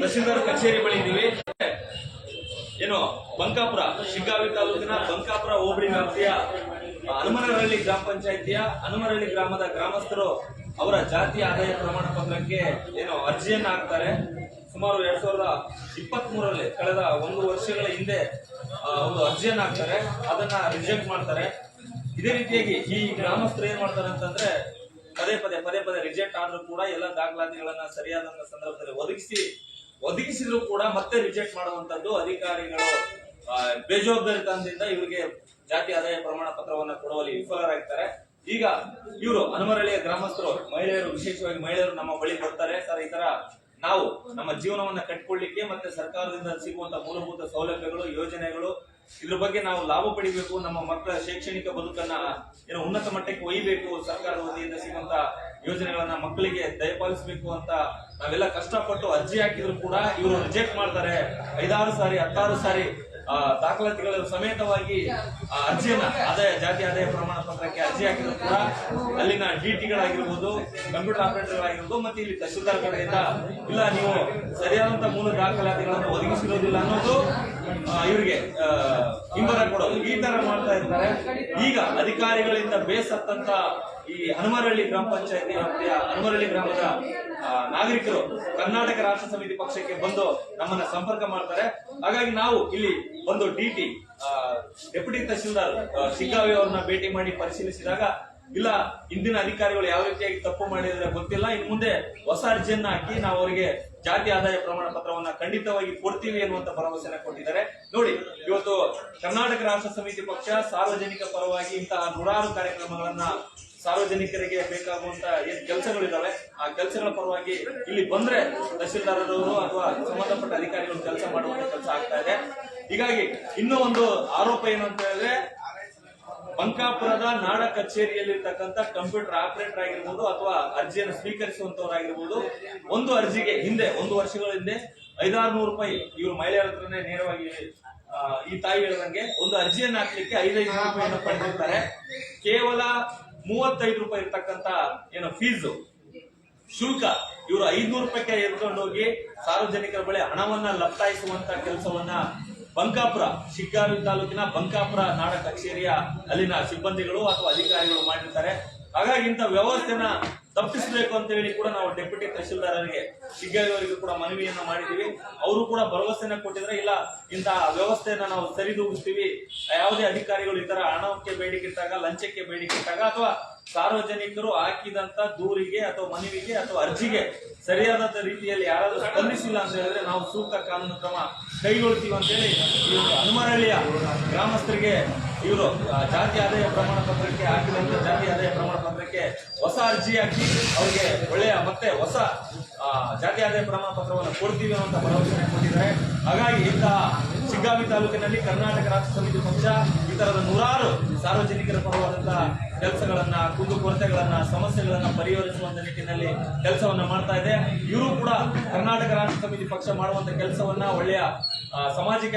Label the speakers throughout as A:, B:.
A: ತಹಸೀಲ್ದಾರ್ ಕಚೇರಿ ಬಳಿ ಇದ್ದೀವಿ. ಏನು, ಬಂಕಾಪುರ, ಶಿಗ್ಗಾವಿ ತಾಲೂಕಿನ ಬಂಕಾಪುರ ಹೋಬಳಿ ವ್ಯಾಪ್ತಿಯ ಹನುಮನಹಳ್ಳಿ ಗ್ರಾಮ ಪಂಚಾಯಿತಿಯ ಹನುಮನಹಳ್ಳಿ ಗ್ರಾಮದ ಗ್ರಾಮಸ್ಥರು ಅವರ ಜಾತಿ ಆದಾಯ ಪ್ರಮಾಣ ಪತ್ರಕ್ಕೆ ಏನು ಅರ್ಜಿಯನ್ನ ಹಾಕ್ತಾರೆ. ಸುಮಾರು ಎರಡ್ ಸಾವಿರದ ಇಪ್ಪತ್ತ್ ಮೂರರಲ್ಲಿ ಕಳೆದ ಒಂದು ವರ್ಷಗಳ ಹಿಂದೆ ಒಂದು ಅರ್ಜಿಯನ್ನ ಹಾಕ್ತಾರೆ. ಅದನ್ನ ರಿಜೆಕ್ಟ್ ಮಾಡ್ತಾರೆ. ಇದೇ ರೀತಿಯಾಗಿ ಈ ಗ್ರಾಮಸ್ಥರು ಏನ್ ಮಾಡ್ತಾರೆ ಅಂತಂದ್ರೆ, ಪದೇ ಪದೇ ಪದೇ ಪದೇ ರಿಜೆಕ್ಟ್ ಆದ್ರೂ ಕೂಡ ಎಲ್ಲ ದಾಖಲಾತಿಗಳನ್ನ ಸರಿಯಾದ ಸಂದರ್ಭದಲ್ಲಿ ಒದಗಿಸಿ ಒದಗಿಸಿದ್ರು ಕೂಡ ಮತ್ತೆ ರಿಜೆಕ್ಟ್ ಮಾಡುವಂತದ್ದು ಅಧಿಕಾರಿಗಳು ಬೇಜವಾಬ್ದಾರಿತನದಿಂದ ಇವರಿಗೆ ಜಾತಿ ಆದಾಯ ಪ್ರಮಾಣ ಪತ್ರವನ್ನ ಕೊಡುವಲ್ಲಿ ವಿಫಲರಾಗ್ತಾರೆ. ಈಗ ಇವರು ಹನುಮರಳ್ಳಿಯ ಗ್ರಾಮಸ್ಥರು, ಮಹಿಳೆಯರು, ವಿಶೇಷವಾಗಿ ಮಹಿಳೆಯರು ನಮ್ಮ ಬಳಿ ಬರ್ತಾರೆ. ಸರ್, ಈ ತರ ನಾವು ನಮ್ಮ ಜೀವನವನ್ನ ಕಟ್ಕೊಳ್ಳಿಕ್ಕೆ ಮತ್ತೆ ಸರ್ಕಾರದಿಂದ ಸಿಗುವಂತ ಮೂಲಭೂತ ಸೌಲಭ್ಯಗಳು, ಯೋಜನೆಗಳು, ಇದ್ರ ಬಗ್ಗೆ ನಾವು ಲಾಭ ಪಡಿಬೇಕು, ನಮ್ಮ ಮಕ್ಕಳ ಶೈಕ್ಷಣಿಕ ಬದುಕನ್ನ ಏನೋ ಉನ್ನತ ಮಟ್ಟಕ್ಕೆ ಒಯ್ಯಬೇಕು ಸರ್ಕಾರದ ವತಿಯಿಂದ ಸಿಗುವಂತ ಯೋಜನೆಗಳನ್ನ ಮಕ್ಕಳಿಗೆ ದಯಪಾಲಿಸಬೇಕು ಅಂತ ನಾವೆಲ್ಲ ಕಷ್ಟಪಟ್ಟು ಅರ್ಜಿ ಹಾಕಿದ್ರು ಕೂಡ ಇವರು ರಿಜೆಕ್ಟ್ ಮಾಡ್ತಾರೆ. ಐದಾರು ಸಾರಿ ಹತ್ತಾರು ಸಾರಿ ಆ, ದಾಖಲಾತಿಗಳ ಸಮೇತವಾಗಿ ಆ ಅರ್ಜಿಯನ್ನ ಆದಾಯ ಜಾತಿ ಆದಾಯ ಪ್ರಮಾಣ ಪತ್ರಕ್ಕೆ ಅರ್ಜಿ ಹಾಕಿದ್ರು ಕೂಡ ಅಲ್ಲಿನ ಡಿಟಿಗಳಾಗಿರ್ಬೋದು ಕಂಪ್ಯೂಟರ್ ಆಪರೇಟರ್ ಆಪರೇಟರ್ಗಳಾಗಿರ್ಬೋದು ಮತ್ತೆ ಇಲ್ಲಿ ತಹಶೀಲ್ದಾರ್ ಕಡೆಯಿಂದ ಇಲ್ಲ ನೀವು ಸರಿಯಾದಂತ ಮೂಲ ದಾಖಲಾತಿಗಳನ್ನು ಒದಗಿಸಿರೋದಿಲ್ಲ ಅನ್ನೋದು ಇವರಿಗೆ ಹಿಂಬರ ಕೊಡೋದು. ಈ ತರ ಮಾಡ್ತಾ ಇರ್ತಾರೆ ಈಗ ಅಧಿಕಾರಿಗಳಿಂದ ಬೇಸತ್ತಂತ ಈ ಹನುಮರಳ್ಳಿ ಗ್ರಾಮ ಪಂಚಾಯತಿ ವ್ಯಾಪ್ತಿಯ ಹನುಮರಳ್ಳಿ ಗ್ರಾಮದ ನಾಗರಿಕರು ಕರ್ನಾಟಕ ರಾಷ್ಟ್ರ ಸಮಿತಿ ಪಕ್ಷಕ್ಕೆ ಬಂದು ನಮ್ಮನ್ನ ಸಂಪರ್ಕ ಮಾಡ್ತಾರೆ. ಹಾಗಾಗಿ ನಾವು ಇಲ್ಲಿ ಒಂದು ಡಿಟಿ ಡೆಪ್ಯೂಟಿ ತಹಶೀಲ್ದಾರ್ ಸಿಗ್ಗಾವಿ ಅವ್ರನ್ನ ಭೇಟಿ ಮಾಡಿ ಪರಿಶೀಲಿಸಿದಾಗ ಇಲ್ಲ ಇಂದಿನ ಅಧಿಕಾರಿಗಳು ಯಾವ ರೀತಿಯಾಗಿ ತಪ್ಪು ಮಾಡಿದ್ರೆ ಗೊತ್ತಿಲ್ಲ. ಇನ್ನು ಮುಂದೆ ಹೊಸ ಅರ್ಜಿಯನ್ನ ಹಾಕಿ ನಾವು ಅವರಿಗೆ ಜಾತಿ ಆದಾಯ ಪ್ರಮಾಣ ಪತ್ರವನ್ನ ಖಂಡಿತವಾಗಿ ಕೊಡ್ತೀವಿ ಅನ್ನುವಂತ ಭರವಸೆನ ಕೊಟ್ಟಿದ್ದಾರೆ. ನೋಡಿ, ಇವತ್ತು ಕರ್ನಾಟಕ ರಾಷ್ಟ್ರ ಸಮಿತಿ ಪಕ್ಷ ಸಾರ್ವಜನಿಕ ಪರವಾಗಿ ಇಂತಹ ನೂರಾರು ಕಾರ್ಯಕ್ರಮಗಳನ್ನ ಸಾರ್ವಜನಿಕರಿಗೆ ಬೇಕಾಗುವಂತ ಏನ್ ಕೆಲಸಗಳಿದಾವೆ, ಆ ಕೆಲಸಗಳ ಪರವಾಗಿ ಇಲ್ಲಿ ಬಂದ್ರೆ ತಹಶೀಲ್ದಾರರವರು ಅಥವಾ ಸಂಬಂಧಪಟ್ಟ ಅಧಿಕಾರಿಗಳು ಕೆಲಸ ಮಾಡುವಂತ ಕೆಲಸ ಆಗ್ತಾ ಇದೆ. ಹೀಗಾಗಿ ಇನ್ನೂ ಒಂದು ಆರೋಪ ಏನು ಅಂತ ಹೇಳಿದ್ರೆ ಬಂಕಾಪುರದ ನಾಡ ಕಚೇರಿಯಲ್ಲಿರ್ತಕ್ಕಂಥ ಕಂಪ್ಯೂಟರ್ ಆಪರೇಟರ್ ಆಗಿರ್ಬೋದು ಅಥವಾ ಅರ್ಜಿಯನ್ನು ಸ್ವೀಕರಿಸುವಂತವರಾಗಿರ್ಬೋದು ಒಂದು ಅರ್ಜಿಗೆ ಹಿಂದೆ, ಒಂದು ವರ್ಷಗಳ ಹಿಂದೆ ಐದಾರು ನೂರು ರೂಪಾಯಿ ಇವರು ಮಹಿಳೆಯರ ಹತ್ರನೇ ನೇರವಾಗಿ ಈ ತಾಯಿ ಹೇಳಿದಂಗೆ ಒಂದು ಅರ್ಜಿಯನ್ನು ಹಾಕ್ಲಿಕ್ಕೆ ಐದೈದು ರೂಪಾಯಿಯನ್ನು ಪಡೆದಿರ್ತಾರೆ. ಕೇವಲ ಮೂವತ್ತೈದು ರೂಪಾಯಿ ಇರ್ತಕ್ಕಂಥ ಏನೋ ಫೀಸು, ಶುಲ್ಕ, ಇವರು ಐದ್ನೂರು ರೂಪಾಯಿ ಎತ್ಕೊಂಡು ಹೋಗಿ ಸಾರ್ವಜನಿಕರ ಬಳಿ ಹಣವನ್ನ ಲಪ್ತಾಯಿಸುವಂತ ಕೆಲಸವನ್ನ ಬಂಕಾಪುರ, ಶಿಗ್ಗಾವಿ ತಾಲೂಕಿನ ಬಂಕಾಪುರ ನಾಡ ಕಚೇರಿಯ ಅಲ್ಲಿನ ಸಿಬ್ಬಂದಿಗಳು ಅಥವಾ ಅಧಿಕಾರಿಗಳು ಮಾಡಿರ್ತಾರೆ. ಹಾಗಾಗಿ ಇಂಥ ವ್ಯವಸ್ಥೆನ ತಪ್ಪಿಸಬೇಕು ಅಂತ ಹೇಳಿ ಕೂಡ ನಾವು ಡೆಪ್ಯೂಟಿ ತಹಸೀಲ್ದಾರರಿಗೆ ಶಿಗ್ಗಾವಿ ಅವರಿಗೂ ಕೂಡ ಮನವಿಯನ್ನ ಮಾಡಿದೀವಿ ಅವರು ಕೂಡ ಭರವಸೆಯನ್ನು ಕೊಟ್ಟಿದ್ರೆ ಇಲ್ಲ ಇಂತಹ ವ್ಯವಸ್ಥೆಯನ್ನು ನಾವು ಸರಿದೂಗಿಸ್ತೀವಿ. ಯಾವುದೇ ಅಧಿಕಾರಿಗಳು ಈ ತರ ಹಣಕ್ಕೆ ಬೇಡಿಕೆ ಇಟ್ಟಾಗ, ಲಂಚಕ್ಕೆ ಬೇಡಿಕೆ ಇಟ್ಟಾಗ ಅಥವಾ ಸಾರ್ವಜನಿಕರು ಹಾಕಿದಂತ ದೂರಿಗೆ ಅಥವಾ ಮನವಿಗೆ ಅಥವಾ ಅರ್ಜಿಗೆ ಸರಿಯಾದಂತ ರೀತಿಯಲ್ಲಿ ಯಾರಾದರೂ ಸ್ಪಂದಿಸಿಲ್ಲ ಅಂತ ಹೇಳಿದ್ರೆ ನಾವು ಸೂಕ್ತ ಕಾನೂನು ಕ್ರಮ ಕೈಗೊಳ್ತೀವಿ ಅಂತೇಳಿ ಇವರು ಹನುಮರಳ್ಳಿಯ ಗ್ರಾಮಸ್ಥರಿಗೆ ಇವರು ಜಾತಿ ಆದಾಯ ಪ್ರಮಾಣ ಪತ್ರಕ್ಕೆ ಹಾಕಿದಂತ ಜಾತಿ ಆದಾಯ ಪ್ರಮಾಣ ಪತ್ರಕ್ಕೆ ಹೊಸ ಅರ್ಜಿ ಹಾಕಿ ಅವರಿಗೆ ಒಳ್ಳೆಯ ಮತ್ತೆ ಹೊಸ ಜಾತಿ ಆದಾಯ ಪ್ರಮಾಣ ಪತ್ರವನ್ನು ಕೊಡ್ತೀವಿ ಅಂತ ಭರವಸೆ ಕೊಟ್ಟಿದ್ದಾರೆ. ಹಾಗಾಗಿ ಇಂತಹ ಶಿಗ್ಗಾವಿ ತಾಲೂಕಿನಲ್ಲಿ ಕರ್ನಾಟಕ ರಾಷ್ಟ್ರ ಸಮಿತಿ ಪಕ್ಷ ಈ ತರದ ನೂರಾರು ಸಾರ್ವಜನಿಕರ ಪರವಾದಂತಹ ಕೆಲಸಗಳನ್ನ ಕುಂದುಕೊರತೆಗಳನ್ನ ಸಮಸ್ಯೆಗಳನ್ನ ಪರಿಹರಿಸುವಂತ ನಿಟ್ಟಿನಲ್ಲಿ ಕೆಲಸವನ್ನ ಮಾಡ್ತಾ ಇದೆ. ಇವರು ಕೂಡ ಕರ್ನಾಟಕ ರಾಷ್ಟ್ರ ಸಮಿತಿ ಪಕ್ಷ ಮಾಡುವಂತ ಕೆಲಸವನ್ನ, ಒಳ್ಳೆಯ ಸಾಮಾಜಿಕ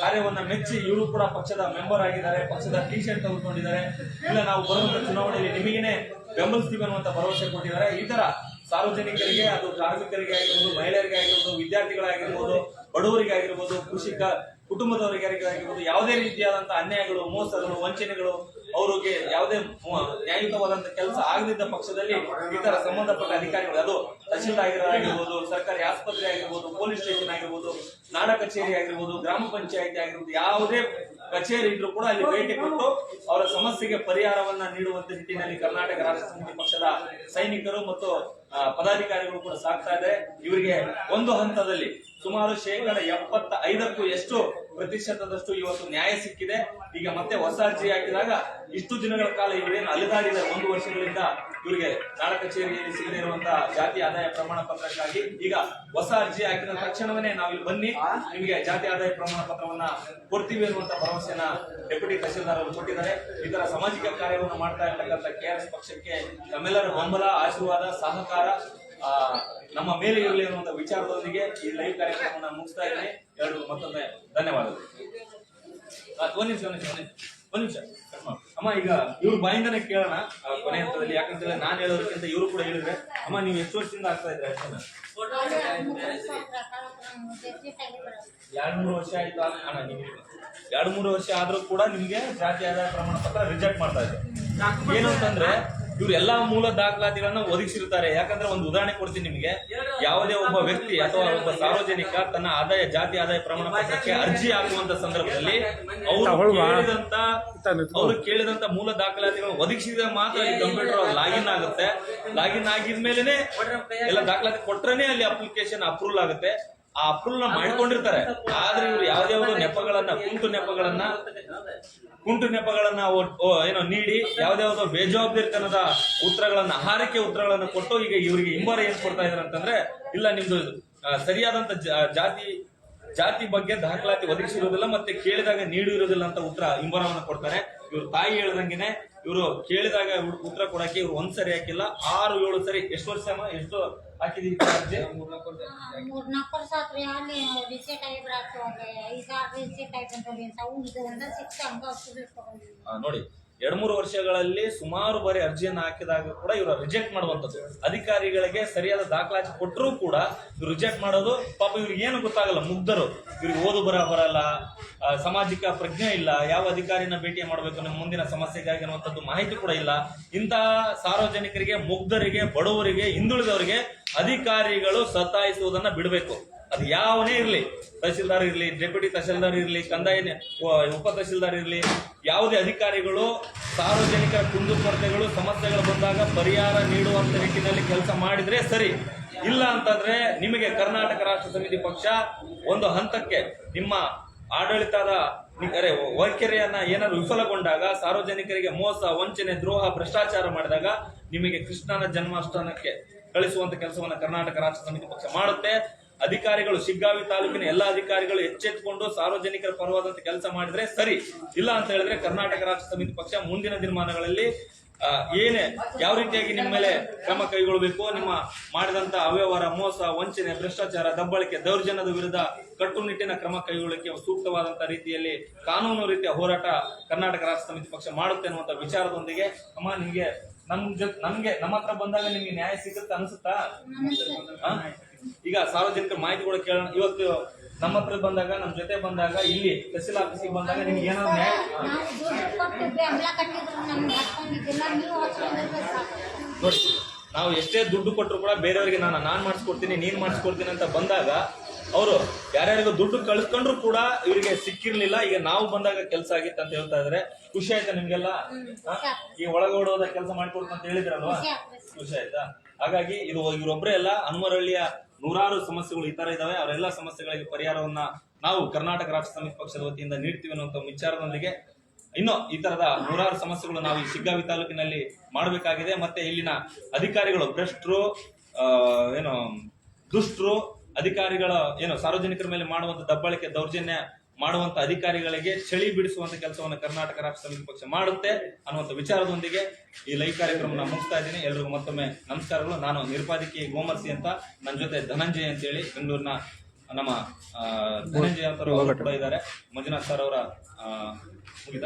A: ಕಾರ್ಯವನ್ನ ಮೆಚ್ಚಿ ಇವರು ಕೂಡ ಪಕ್ಷದ ಮೆಂಬರ್ ಆಗಿದ್ದಾರೆ, ಪಕ್ಷದ ಟಿ ಶರ್ಟ್ ತೆಗೆದುಕೊಂಡಿದ್ದಾರೆ ಇಲ್ಲ, ನಾವು ಬರುವಂತ ಚುನಾವಣೆಯಲ್ಲಿ ನಿಮಗೇನೆ ಬೆಂಬಲಿಸ್ತೀವಿ ಅನ್ನುವಂತ ಭರವಸೆ ಕೊಟ್ಟಿದ್ದಾರೆ. ಈ ತರ ಸಾರ್ವಜನಿಕರಿಗೆ ಅದು ಕಾರ್ಮಿಕರಿಗೆ ಆಗಿರ್ಬೋದು, ಮಹಿಳೆಯರಿಗೆ ಆಗಿರ್ಬೋದು, ವಿದ್ಯಾರ್ಥಿಗಳಾಗಿರ್ಬೋದು ಬಡವರಿಗೆ ಆಗಿರ್ಬೋದು ಕೃಷಿಕ ಕುಟುಂಬದವರಿಗೆ ಆಗಿರ್ಬೋದು ಯಾವುದೇ ರೀತಿಯಾದಂತಹ ಅನ್ಯಾಯಗಳು ಮೋಸಗಳು ವಂಚನೆಗಳು ಅವರಿಗೆ ಯಾವುದೇ ನ್ಯಾಯಯುತವಾದಂತ ಕೆಲಸ ಆಗದಿದ್ದ ಪಕ್ಷದಲ್ಲಿ ಇತರ ಸಂಬಂಧಪಟ್ಟ ಅಧಿಕಾರಿಗಳು, ಅದು ತಹಶೀಲ್ದಾರ್ ಆಗಿರ್ಬೋದು ಸರ್ಕಾರಿ ಆಸ್ಪತ್ರೆ ಆಗಿರ್ಬೋದು, ಪೊಲೀಸ್ ಸ್ಟೇಷನ್ ಆಗಿರ್ಬೋದು, ನಾಡ ಕಚೇರಿ ಆಗಿರ್ಬೋದು, ಗ್ರಾಮ ಪಂಚಾಯತಿ ಆಗಿರ್ಬೋದು, ಯಾವುದೇ ಕಚೇರಿ ಇದ್ರು ಕೂಡ ಅಲ್ಲಿ ಭೇಟಿ ಕೊಟ್ಟು ಅವರ ಸಮಸ್ಯೆಗೆ ಪರಿಹಾರವನ್ನ ನೀಡುವಂತ ನಿಟ್ಟಿನಲ್ಲಿ ಕರ್ನಾಟಕ ರಾಷ್ಟ್ರ ಸಮಿತಿ ಪಕ್ಷದ ಸೈನಿಕರು ಮತ್ತು ಪದಾಧಿಕಾರಿಗಳು ಕೂಡ ಸಾಕ್ತಾ ಇದೆ. ಇವರಿಗೆ ಒಂದು ಹಂತದಲ್ಲಿ ಸುಮಾರು ಶೇಕಡ ಎಪ್ಪತ್ತ ಐದಕ್ಕೂ ಎಷ್ಟು ಪ್ರತಿಶತದಷ್ಟು ಇವತ್ತು ನ್ಯಾಯ ಸಿಕ್ಕಿದೆ. ಈಗ ಮತ್ತೆ ಹೊಸ ಅರ್ಜಿ ಹಾಕಿದಾಗ ಇಷ್ಟು ದಿನಗಳ ಕಾಲ ಇವರೇನು ಅಲೆದಾಡಿದೆ ಒಂದು ವರ್ಷಗಳಿಂದ ಇವರಿಗೆ ನಾಡ ಕಚೇರಿಯಲ್ಲಿ ಸಿಗದೇ ಇರುವಂತಹ ಜಾತಿ ಆದಾಯ ಪ್ರಮಾಣ ಪತ್ರಕ್ಕಾಗಿ ಈಗ ಹೊಸ ಅರ್ಜಿ ಹಾಕಿದ ತಕ್ಷಣವೇ ಇಲ್ಲಿ ಬನ್ನಿ. ನಿಮಗೆ ಜಾತಿ ಆದಾಯ ಪ್ರಮಾಣ ಪತ್ರವನ್ನ ಕೊಡ್ತೀವಿ ಅನ್ನುವಂತ ಭರವಸೆಯನ್ನ ಡೆಪ್ಯೂಟಿ ತಹಶೀಲ್ದಾರ್ ಅವರು ಕೊಟ್ಟಿದ್ದಾರೆ. ಈ ತರ ಸಾಮಾಜಿಕ ಕಾರ್ಯವನ್ನು ಮಾಡ್ತಾ ಇರ್ತಕ್ಕಂಥ ಕೆಆರ್ಎಸ್ ಪಕ್ಷಕ್ಕೆ ನಮ್ಮೆಲ್ಲರ ಬೆಂಬಲ, ಆಶೀರ್ವಾದ, ಸಹಕಾರ ನಮ್ಮ ಮೇಲೆ ಇರಲಿ ಅನ್ನುವಂತ ವಿಚಾರದೊಂದಿಗೆ ಈ ಲೈವ್ ಕಾರ್ಯಕ್ರಮವನ್ನು ಮುಗಿಸ್ತಾ ಇದ್ದೀನಿ. ಎರಡು ಮತ್ತೊಮ್ಮೆ ಧನ್ಯವಾದಗಳು. ಒಂದ್ ನಿಮಿಷ ಒಂದ್ ನಿಮಿಷ ಒಂದ್ ನಿಮಿಷ. ಅಮ್ಮ, ಈಗ ಇವ್ರ ಬಾಯಿಂದನೇ ಕೇಳೋಣ ಕೊನೆ ಹಂತದಲ್ಲಿ. ಯಾಕಂತ ಹೇಳಿದ್ರೆ ನಾನು ಹೇಳೋದಕ್ಕಿಂತ ಇವರು ಕೂಡ ಹೇಳಿದ್ರೆ, ಅಮ್ಮ, ನೀವು ಎಷ್ಟು ವರ್ಷದಿಂದ ಆಗ್ತಾ ಇದ್ರೆ ಅಷ್ಟೇ ಎರಡ್ ಮೂರು ವರ್ಷ ಆಯ್ತು ಅಣ್ಣ ನಿಮ್ಗೆ ಎರಡ್ ಮೂರು ವರ್ಷ ಆದ್ರೂ ಕೂಡ ನಿಮ್ಗೆ ಜಾತಿ ಆದಾಯ ಪ್ರಮಾಣ ಪತ್ರ ರಿಜೆಕ್ಟ್ ಮಾಡ್ತಾ ಇದೆ ಏನು ಅಂತಂದ್ರೆ ಇವ್ರು ಎಲ್ಲಾ ಮೂಲ ದಾಖಲಾತಿಗಳನ್ನ ಒದಗಿಸಿರ್ತಾರೆ. ಯಾಕಂದ್ರೆ ಒಂದು ಉದಾಹರಣೆ ಕೊಡ್ತೀನಿ ನಿಮಗೆ. ಯಾವುದೇ ಒಬ್ಬ ವ್ಯಕ್ತಿ ಅಥವಾ ಒಬ್ಬ ಸಾರ್ವಜನಿಕ ತನ್ನ ಆದಾಯ ಜಾತಿ ಆದಾಯ ಪ್ರಮಾಣ ಪತ್ರಕ್ಕೆ ಅರ್ಜಿ ಹಾಕುವಂತ ಸಂದರ್ಭದಲ್ಲಿ ಅವರು ಕೇಳಿದಂತ ಅವರು ಕೇಳಿದಂತ ಮೂಲ ದಾಖಲಾತಿಗಳನ್ನು ಒದಗಿಸಿದ ಮಾತ್ರ ಈ ಕಂಪ್ಯೂಟರ್ ಲಾಗಿನ್ ಆಗುತ್ತೆ. ಲಾಗಿನ್ ಆಗಿದ್ಮೇಲೆ ಎಲ್ಲ ದಾಖಲಾತಿ ಕೊಟ್ರೇನೆ ಅಲ್ಲಿ ಅಪ್ಲಿಕೇಶನ್ ಅಪ್ರೂವಲ್ ಆಗುತ್ತೆ. ಆ ಫುಲ್ನ ಮಾಡ್ಕೊಂಡಿರ್ತಾರೆ. ಆದ್ರೆ ಇವ್ರು ಯಾವ್ದಾವ್ದು ನೆಪಗಳನ್ನ, ಕುಂಟು ನೆಪಗಳನ್ನ ಕುಂಟು ನೆಪಗಳನ್ನ ಏನೋ ನೀಡಿ ಯಾವ್ದಾವ್ದೋ ಬೇಜವಾಬ್ದಾರಿತನದ ಉತ್ತರಗಳನ್ನ ಹಾರಿಕೆ ಉತ್ತರಗಳನ್ನ ಕೊಟ್ಟು ಈಗ ಇವರಿಗೆ ಹಿಂಬಾರ ಏನ್ ಕೊಡ್ತಾ ಇದಾರೆ ಅಂತಂದ್ರೆ, ಇಲ್ಲ ನಿಮ್ದು ಸರಿಯಾದಂತ ಜಾತಿ ಜಾತಿ ಬಗ್ಗೆ ದಾಖಲಾತಿ ಒದಗಿಸಿರುವುದಿಲ್ಲ ಮತ್ತೆ ಕೇಳಿದಾಗ ನೀಡಿರುವುದಿಲ್ಲ ಅಂತ ಉತ್ತರ ಹಿಂಬರವನ್ನ ಕೊಡ್ತಾರೆ. ಇವ್ರು ತಾಯಿ ಹೇಳ್ದಂಗೆನೆ ಇವರು ಕೇಳಿದಾಗ ಉತ್ತರ ಕೊಡಕ್ಕೆ ಇವ್ರು ಒಂದ್ ಸರಿ ಹಾಕಿಲ್ಲ. ಆರು ಏಳು ಸರಿ ಎಷ್ಟು ವರ್ಷ ಅಮ್ಮ? ಎಷ್ಟು ಹಾಕಿದೀವಿ
B: ಮೂರ್ನಾಲ್ಕು ವರ್ಷ ಆತ್ರಿ ಅಲ್ಲಿ ರಿಸೆಟ್ ಆಗಿ ಬರಾತು ಐದಾರು ರಿಸೆಟ್ ಅಂತ ಅವು ಇದು ಒಂದ ಸಿಕ್ಸ್ ಹಂಗ
A: ನೋಡಿ ಎರಡ್ ಮೂರು ವರ್ಷಗಳಲ್ಲಿ ಸುಮಾರು ಬಾರಿ ಅರ್ಜಿಯನ್ನು ಹಾಕಿದಾಗ ಕೂಡ ಇವರು ರಿಜೆಕ್ಟ್ ಮಾಡುವಂತದ್ದು ಅಧಿಕಾರಿಗಳಿಗೆ ಸರಿಯಾದ ದಾಖಲಾತಿ ಕೊಟ್ಟರೂ ಕೂಡ ಇವ್ರು ರಿಜೆಕ್ಟ್ ಮಾಡೋದು ಪಾಪ ಇವ್ರಿಗೆ ಏನು ಗೊತ್ತಾಗಲ್ಲ, ಮುಗ್ಧರು. ಇವ್ರಿಗೆ ಓದು ಬರ ಬರಲ್ಲ ಸಾಮಾಜಿಕ ಪ್ರಜ್ಞೆ ಇಲ್ಲ, ಯಾವ ಅಧಿಕಾರಿನ ಭೇಟಿ ಮಾಡಬೇಕು, ನಮ್ಮ ಮುಂದಿನ ಸಮಸ್ಯೆಗಾಗಿ ಅನ್ನುವಂಥದ್ದು ಮಾಹಿತಿ ಕೂಡ ಇಲ್ಲ. ಇಂತಹ ಸಾರ್ವಜನಿಕರಿಗೆ, ಮುಗ್ಧರಿಗೆ, ಬಡವರಿಗೆ, ಹಿಂದುಳಿದವರಿಗೆ ಅಧಿಕಾರಿಗಳು ಸತಾಯಿಸುವುದನ್ನು ಬಿಡಬೇಕು. ಅದು ಯಾವನೇ ಇರಲಿ ತಹಶೀಲ್ದಾರ್ ಇರಲಿ, ಡೆಪ್ಯೂಟಿ ತಹಶೀಲ್ದಾರ್ ಇರಲಿ, ಕಂದಾಯ ಉಪ ತಹಸೀಲ್ದಾರ್ ಇರಲಿ, ಯಾವುದೇ ಅಧಿಕಾರಿಗಳು, ಸಾರ್ವಜನಿಕರ ಕುಂದುಕೊರತೆಗಳು ಸಮಸ್ಯೆಗಳು ಬಂದಾಗ ಪರಿಹಾರ ನೀಡುವಂಥ ನಿಟ್ಟಿನಲ್ಲಿ ಕೆಲಸ ಮಾಡಿದರೆ ಸರಿ. ಇಲ್ಲ ಅಂತಂದ್ರೆ ನಿಮಗೆ ಕರ್ನಾಟಕ ರಾಷ್ಟ್ರ ಸಮಿತಿ ಪಕ್ಷ ಒಂದು ಹಂತಕ್ಕೆ ನಿಮ್ಮ ಆಡಳಿತದ ಅರೆ, ವೈಖರಿಯನ್ನ ಏನಾದ್ರು ವಿಫಲಗೊಂಡಾಗ, ಸಾರ್ವಜನಿಕರಿಗೆ ಮೋಸ, ವಂಚನೆ, ದ್ರೋಹ, ಭ್ರಷ್ಟಾಚಾರ ಮಾಡಿದಾಗ ನಿಮಗೆ ಕೃಷ್ಣನ ಜನ್ಮಾಷ್ಟಮಕ್ಕೆ ಕಳಿಸುವಂತ ಕೆಲಸವನ್ನ ಕರ್ನಾಟಕ ರಾಷ್ಟ್ರ ಸಮಿತಿ ಪಕ್ಷ ಮಾಡುತ್ತೆ. ಅಧಿಕಾರಿಗಳು ಶಿಗ್ಗಾವಿ ತಾಲೂಕಿನ ಎಲ್ಲಾ ಅಧಿಕಾರಿಗಳು ಎಚ್ಚೆತ್ತುಕೊಂಡು ಸಾರ್ವಜನಿಕರ ಪರವಾದಂತ ಕೆಲಸ ಮಾಡಿದ್ರೆ ಸರಿ. ಇಲ್ಲ ಅಂತ ಹೇಳಿದ್ರೆ ಕರ್ನಾಟಕ ರಾಜ್ಯ ಸಮಿತಿ ಪಕ್ಷ ಮುಂದಿನ ದಿನಮಾನಗಳಲ್ಲಿ ಆ, ಏನೇ ಯಾವ ರೀತಿಯಾಗಿ ನಿಮ್ಮ ಮೇಲೆ ಕ್ರಮ ಕೈಗೊಳ್ಳಬೇಕು ನಿಮ್ಮ ಮಾಡಿದಂತ ಅವ್ಯವಹಾರ ಮೋಸ ವಂಚನೆ ಭ್ರಷ್ಟಾಚಾರ ದಬ್ಬಳಿಕೆ ದೌರ್ಜನ್ಯದ ವಿರುದ್ಧ ಕಟ್ಟುನಿಟ್ಟಿನ ಕ್ರಮ ಕೈಗೊಳ್ಳಕ್ಕೆ ಸೂಕ್ತವಾದಂತ ರೀತಿಯಲ್ಲಿ ಕಾನೂನು ರೀತಿಯ ಹೋರಾಟ ಕರ್ನಾಟಕ ರಾಜ್ಯ ಸಮಿತಿ ಪಕ್ಷ ಮಾಡುತ್ತೆ ಅನ್ನುವಂತ ವಿಚಾರದೊಂದಿಗೆ ಅಮ್ಮ ನಿಮ್ಗೆ ನಮ್ ಜೊತೆ ನಮ್ಗೆ ನಮ್ಮ ಹತ್ರ ಬಂದಾಗ ನಿಮ್ಗೆ ನ್ಯಾಯ ಸಿಗುತ್ತೆ ಅನ್ಸುತ್ತಾ? ಈಗ ಸಾರ್ವಜನಿಕ ಮಾಹಿತಿ ಕೂಡ ಕೇಳೋಣ. ಇವತ್ತು ನಮ್ಮ ಹತ್ರ ಬಂದಾಗ ನಮ್ಮ ಜೊತೆ ಬಂದಾಗ ಇಲ್ಲಿ ತಹಸೀಲ್ ಆಫೀಸಿಗೆ ಬಂದಾಗ ನಿಮ್ಗೆ ಏನಾದ್ರು ನ್ಯಾಯ ನೋಡಿ ನಾವು ಎಷ್ಟೇ ದುಡ್ಡು ಕೊಟ್ಟರು ಕೂಡ ಬೇರೆಯವರಿಗೆ ನಾನು ನಾನ್ ಮಾಡಿಸ್ಕೊಡ್ತೀನಿ ನೀನ್ ಮಾಡಿಸ್ಕೊಡ್ತೀನಿ ಅಂತ ಬಂದಾಗ ಅವರು ಯಾರ್ಯಾರಿಗೂ ದುಡ್ಡು ಕಳ್ಸ್ಕೊಂಡ್ರು ಕೂಡ ಇವರಿಗೆ ಸಿಕ್ಕಿರ್ಲಿಲ್ಲ. ಈಗ ನಾವು ಬಂದಾಗ ಕೆಲಸ ಆಗಿತ್ತು ಅಂತ ಹೇಳ್ತಾ ಇದ್ರೆ ಖುಷಿ ಆಯ್ತಾ ನಿಮ್ಗೆಲ್ಲ? ಈ ಒಳಗೋಡೋದ ಕೆಲಸ ಮಾಡ್ಕೊಡ್ತು ಅಂತ ಹೇಳಿದ್ರಲ್ವಾ.
B: ಖುಷಿ
A: ಆಯ್ತಾ? ಹಾಗಾಗಿ ಇದು ಇವರೊಬ್ಬರೇ ಅಲ್ಲ ಹನುಮರಹಳ್ಳಿಯ ನೂರಾರು ಸಮಸ್ಯೆಗಳು ಈ ತರ ಇದಾವೆ. ಅವರೆಲ್ಲ ಸಮಸ್ಯೆಗಳಿಗೆ ಪರಿಹಾರವನ್ನ ನಾವು ಕರ್ನಾಟಕ ರಾಷ್ಟ್ರ ಸಮಿತಿ ಪಕ್ಷದ ವತಿಯಿಂದ ನೀಡ್ತೀವಿ ಅನ್ನುವಂತ ವಿಚಾರದೊಂದಿಗೆ ಇನ್ನು ಈ ತರದ ನೂರಾರು ಸಮಸ್ಯೆಗಳು ನಾವು ಈ ಶಿಗ್ಗಾವಿ ತಾಲೂಕಿನಲ್ಲಿ ಮಾಡಬೇಕಾಗಿದೆ. ಮತ್ತೆ ಇಲ್ಲಿನ ಅಧಿಕಾರಿಗಳು ಭ್ರಷ್ಟರು ಏನು ದುಷ್ಟರು, ಅಧಿಕಾರಿಗಳ, ಏನು ಸಾರ್ವಜನಿಕರ ಮೇಲೆ ಮಾಡುವಂತ ದಬ್ಬಳಿಕೆ ದೌರ್ಜನ್ಯ ಮಾಡುವಂತ ಅಧಿಕಾರಿಗಳಿಗೆ ಚಳಿ ಬಿಡಿಸುವಂತ ಕೆಲಸವನ್ನು ಕರ್ನಾಟಕ ರಾಷ್ಟ್ರ ಸಮಿತಿ ಪಕ್ಷ ಮಾಡುತ್ತೆ ಅನ್ನುವಂತ ವಿಚಾರದೊಂದಿಗೆ ಈ ಲೈವ್ ಕಾರ್ಯಕ್ರಮ ಮುಗಿಸ್ತಾ ಇದ್ದೀನಿ. ಎಲ್ರಿಗೂ ಮತ್ತೊಮ್ಮೆ ನಮಸ್ಕಾರಗಳು. ನಾನು ನಿರ್ಪಾದಕಿ ಗೋಮರ್ಸಿ ಅಂತ. ನನ್ನ ಜೊತೆ ಧನಂಜಯ ಅಂತೇಳಿ ಬೆಂಗಳೂರಿನ ನಮ್ಮ ಧನಂಜಯ ಅಂತ ಕೂಡ ಇದ್ದಾರೆ. ಮಂಜುನಾಥ್ ಸರ್ ಅವರ ಮುಗಿದ.